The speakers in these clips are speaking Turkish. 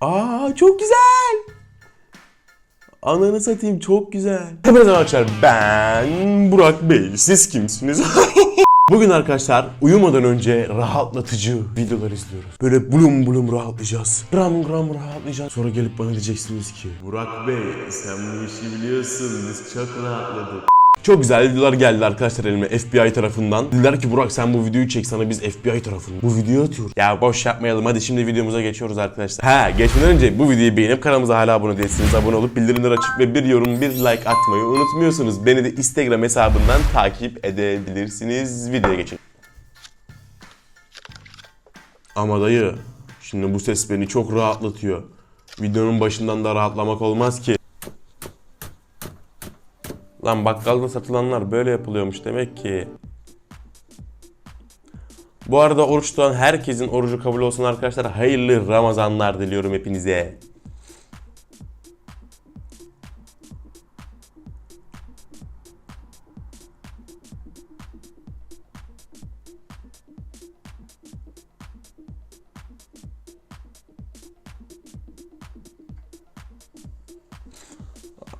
Aa çok güzel. Ananı satayım çok güzel. Hepinize arkadaşlar ben Burak Bey. Siz kimsiniz? Bugün arkadaşlar uyumadan önce rahatlatıcı videolar izliyoruz. Böyle bulum bulum rahatlayacağız. Gram gram rahatlayacağız. Sonra gelip bana diyeceksiniz ki Burak Bey sen bu işi biliyorsun biz çok rahatladık. Çok güzel videolar geldi arkadaşlar elime FBI tarafından. Dediler ki Burak sen bu videoyu çek sana biz FBI tarafından bu videoyu atıyoruz. Ya boş yapmayalım hadi şimdi videomuza geçiyoruz arkadaşlar. Ha geçmeden önce bu videoyu beğenip kanalımıza hala abone değilseniz abone olup bildirimleri açıp ve bir yorum bir like atmayı unutmuyorsunuz. Beni de Instagram hesabından takip edebilirsiniz. Videoya geçin. Ama dayı şimdi bu ses beni çok rahatlatıyor. Videonun başından da rahatlamak olmaz ki. Lan bakkalda satılanlar böyle yapılıyormuş demek ki. Bu arada oruç tutan herkesin orucu kabul olsun arkadaşlar. Hayırlı Ramazanlar diliyorum hepinize.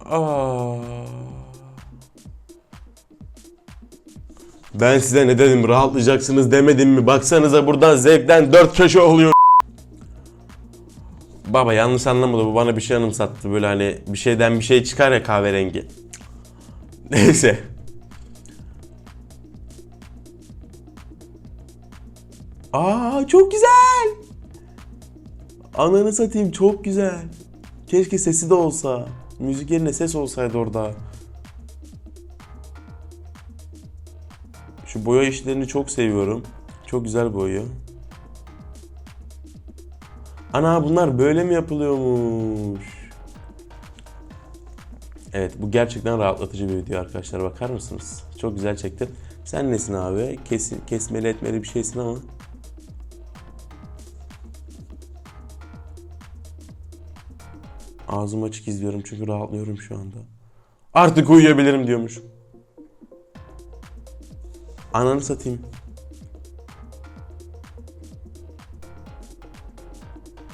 Aa. Ben size ne dedim rahatlayacaksınız demedim mi? Baksanıza buradan zevkten dört köşe oluyor. Baba yanlış anlamadı bu bana bir şey anımsattı böyle hani bir şeyden bir şey çıkar ya kahverengi. Neyse. Aa çok güzel. Ananı satayım çok güzel. Keşke sesi de olsa. Müzik yerine ses olsaydı orada. Şu boya işlerini çok seviyorum. Çok güzel boyuyor. Ana bunlar böyle mi yapılıyormuş? Evet bu gerçekten rahatlatıcı bir video arkadaşlar bakar mısınız? Çok güzel çektin. Sen nesin abi? Kesin, kesmeli etmeli bir şeysin ama. Ağzım açık izliyorum çünkü rahatlıyorum şu anda. Artık uyuyabilirim diyormuş. Ananı satayım.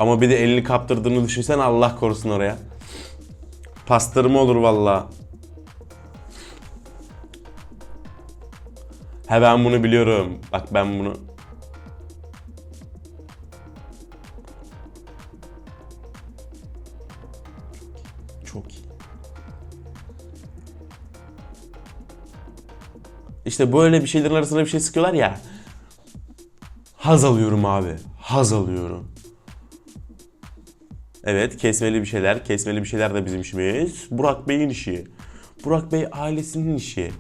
Ama bir de elini kaptırdığını düşünsen Allah korusun oraya. Pastırma olur valla. He ben bunu biliyorum. Bak ben bunu... Çok iyi. İşte böyle bir şeylerin arasına bir şey sıkıyorlar ya. Haz alıyorum abi. Haz alıyorum. Evet kesmeli bir şeyler. Kesmeli bir şeyler de bizim işimiz. Burak Bey'in işi. Burak Bey ailesinin işi.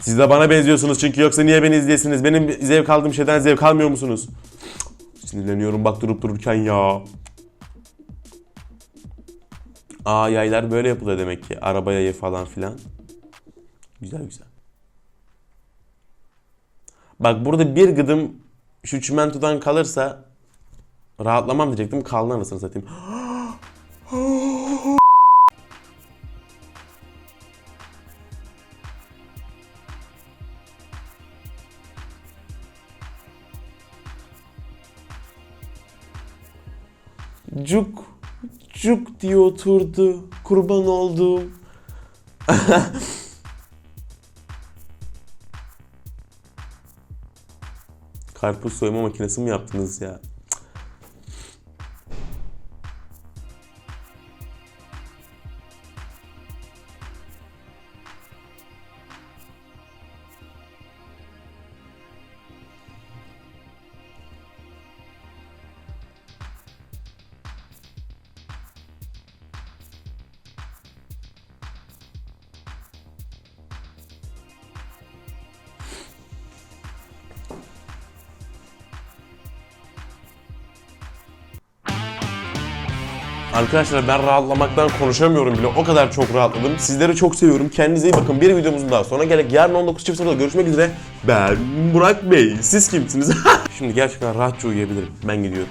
Siz de bana benziyorsunuz çünkü yoksa niye beni izleyesiniz? Benim zevk aldığım şeyden zevk almıyor musunuz? Sinirleniyorum bak durup dururken ya. Aa yaylar böyle yapılıyor demek ki. Araba yayı falan filan. Güzel güzel. Bak burada bir gıdım şu çimentodan kalırsa rahatlamam diyecektim. Kaldı anasını satayım. Cuk cuk diye oturdu. Kurban oldum. Karpuz soyma makinesi mi yaptınız ya? Arkadaşlar ben rahatlamaktan konuşamıyorum bile. O kadar çok rahatladım. Sizleri çok seviyorum. Kendinize iyi bakın. Bir videomuzun daha sonra gerek yarın 19.00'da görüşmek üzere. Ben Burak Bey. Siz kimsiniz? Şimdi gerçekten rahatça uyuyabilirim. Ben gidiyorum.